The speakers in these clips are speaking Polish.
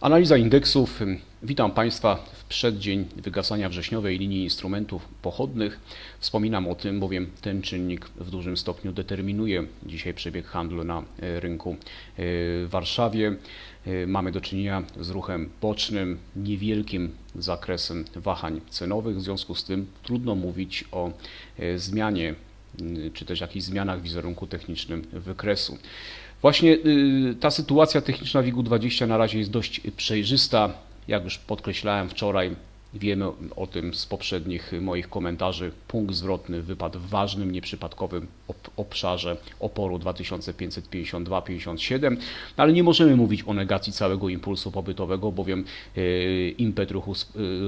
Analiza indeksów. Witam Państwa w przeddzień wygasania wrześniowej linii instrumentów pochodnych. Wspominam o tym, bowiem ten czynnik w dużym stopniu determinuje dzisiaj przebieg handlu na e, rynku e, w Warszawie. E, mamy do czynienia z ruchem bocznym, niewielkim zakresem wahań cenowych. W związku z tym trudno mówić o zmianie czy też jakichś zmianach w wizerunku technicznym wykresu. Właśnie y, ta sytuacja techniczna WIG-20 na razie jest dość przejrzysta. Jak już podkreślałem wczoraj, wiemy o tym z poprzednich moich komentarzy. Punkt zwrotny wypadł w ważnym, nieprzypadkowym obszarze oporu 2552-57, ale nie możemy mówić o negacji całego impulsu pobytowego, bowiem y, impet ruchu, y,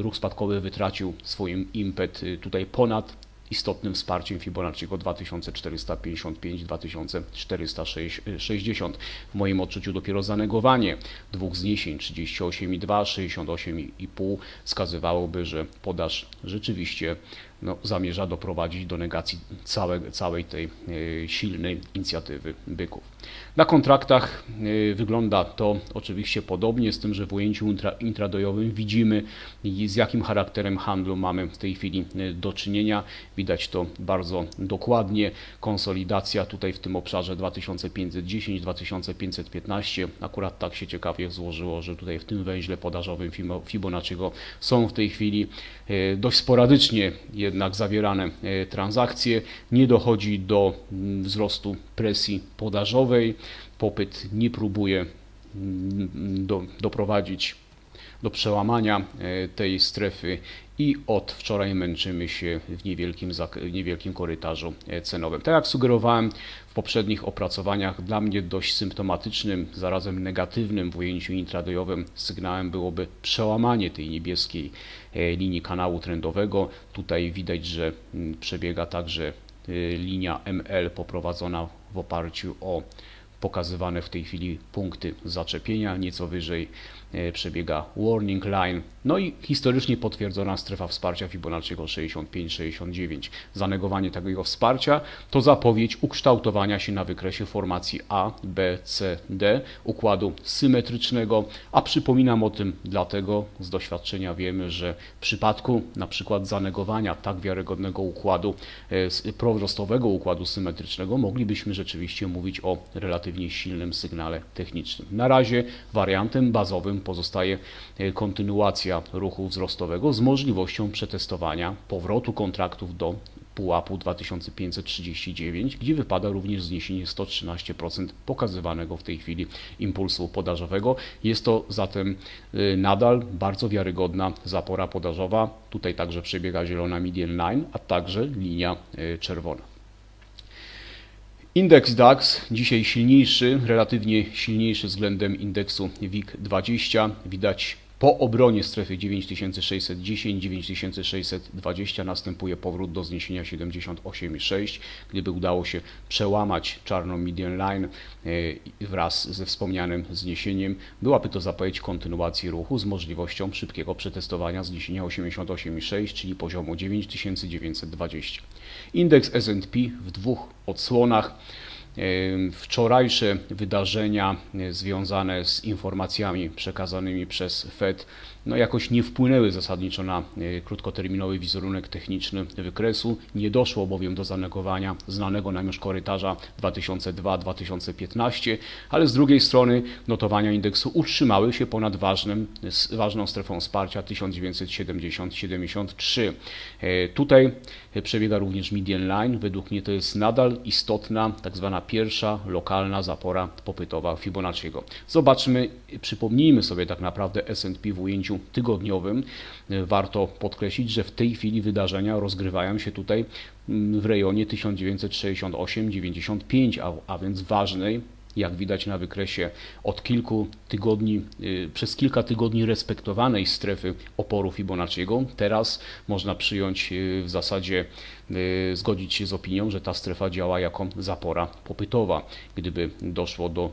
ruch spadkowy wytracił swój impet tutaj ponad istotnym wsparciem Fibonacciego 2455-2460. W moim odczuciu dopiero zanegowanie dwóch zniesień 38,2, 68,5 wskazywałoby, że podaż rzeczywiście no, zamierza doprowadzić do negacji całe, całej tej e, silnej inicjatywy byków. Na kontraktach e, wygląda to oczywiście podobnie, z tym, że w ujęciu intra, intradojowym widzimy z jakim charakterem handlu mamy w tej chwili e, do czynienia. Widać to bardzo dokładnie. Konsolidacja tutaj w tym obszarze 2510-2515. Akurat tak się ciekawie złożyło, że tutaj w tym węźle podażowym Fibonacciego są w tej chwili dość sporadycznie jednak zawierane e, transakcje, nie dochodzi do mm, wzrostu presji podażowej, popyt nie próbuje mm, do, doprowadzić do przełamania e, tej strefy i od wczoraj męczymy się w niewielkim, w niewielkim korytarzu e, cenowym. Tak jak sugerowałem w poprzednich opracowaniach, dla mnie dość symptomatycznym, zarazem negatywnym w ujęciu intradayowym sygnałem byłoby przełamanie tej niebieskiej e, linii kanału trendowego. Tutaj widać, że mm, przebiega także linia ML poprowadzona w oparciu o pokazywane w tej chwili punkty zaczepienia, nieco wyżej przebiega warning line, no i historycznie potwierdzona strefa wsparcia Fibonacciego 65-69. Zanegowanie takiego wsparcia to zapowiedź ukształtowania się na wykresie formacji A, B, C, D, układu symetrycznego, a przypominam o tym dlatego z doświadczenia wiemy, że w przypadku na przykład zanegowania tak wiarygodnego układu, e, prowzrostowego układu symetrycznego moglibyśmy rzeczywiście mówić o relatywnie silnym sygnale technicznym. Na razie wariantem bazowym pozostaje e, kontynuacja ruchu wzrostowego z możliwością przetestowania powrotu kontraktów do pułapu 2539, gdzie wypada również zniesienie 113% pokazywanego w tej chwili impulsu podażowego. Jest to zatem e, nadal bardzo wiarygodna zapora podażowa. Tutaj także przebiega zielona median line, a także linia e, czerwona. Indeks DAX dzisiaj silniejszy, relatywnie silniejszy względem indeksu WIG20. Widać po obronie strefy 9610-9620 następuje powrót do zniesienia 78,6. Gdyby udało się przełamać czarną median line e, wraz ze wspomnianym zniesieniem, byłaby to zapowiedź kontynuacji ruchu z możliwością szybkiego przetestowania zniesienia 88,6, czyli poziomu 9920. Indeks S&P w dwóch odsłonach. Wczorajsze wydarzenia e, związane z informacjami przekazanymi przez Fed no jakoś nie wpłynęły zasadniczo na e, krótkoterminowy wizerunek techniczny wykresu. Nie doszło bowiem do zanegowania znanego nam już korytarza 2002-2015, ale z drugiej strony notowania indeksu utrzymały się ponad ważnym, ważną strefą wsparcia 1970-73. E, tutaj przebiega również median line. Według mnie to jest nadal istotna tak zwana pierwsza lokalna zapora popytowa Fibonacciego. Zobaczmy, przypomnijmy sobie tak naprawdę S&P w ujęciu tygodniowym. Warto podkreślić, że w tej chwili wydarzenia rozgrywają się tutaj mm, w rejonie 1968-95, a, a więc ważnej jak widać na wykresie, od kilku tygodni, y, przez kilka tygodni respektowanej strefy oporu Fibonacciego. Teraz można przyjąć y, w zasadzie, y, zgodzić się z opinią, że ta strefa działa jako zapora popytowa. Gdyby doszło do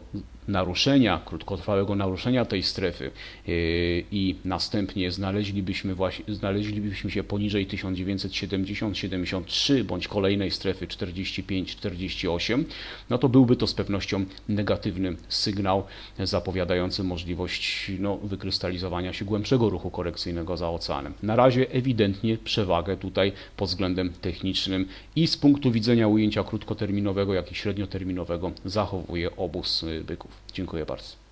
naruszenia, krótkotrwałego naruszenia tej strefy yy, i następnie znaleźlibyśmy, właśnie, znaleźlibyśmy się poniżej 1970-73 bądź kolejnej strefy 45-48, no to byłby to z pewnością negatywny sygnał zapowiadający możliwość no, wykrystalizowania się głębszego ruchu korekcyjnego za oceanem. Na razie ewidentnie przewagę tutaj pod względem technicznym i z punktu widzenia ujęcia krótkoterminowego, jak i średnioterminowego zachowuje obóz byków. Dziękuję bardzo.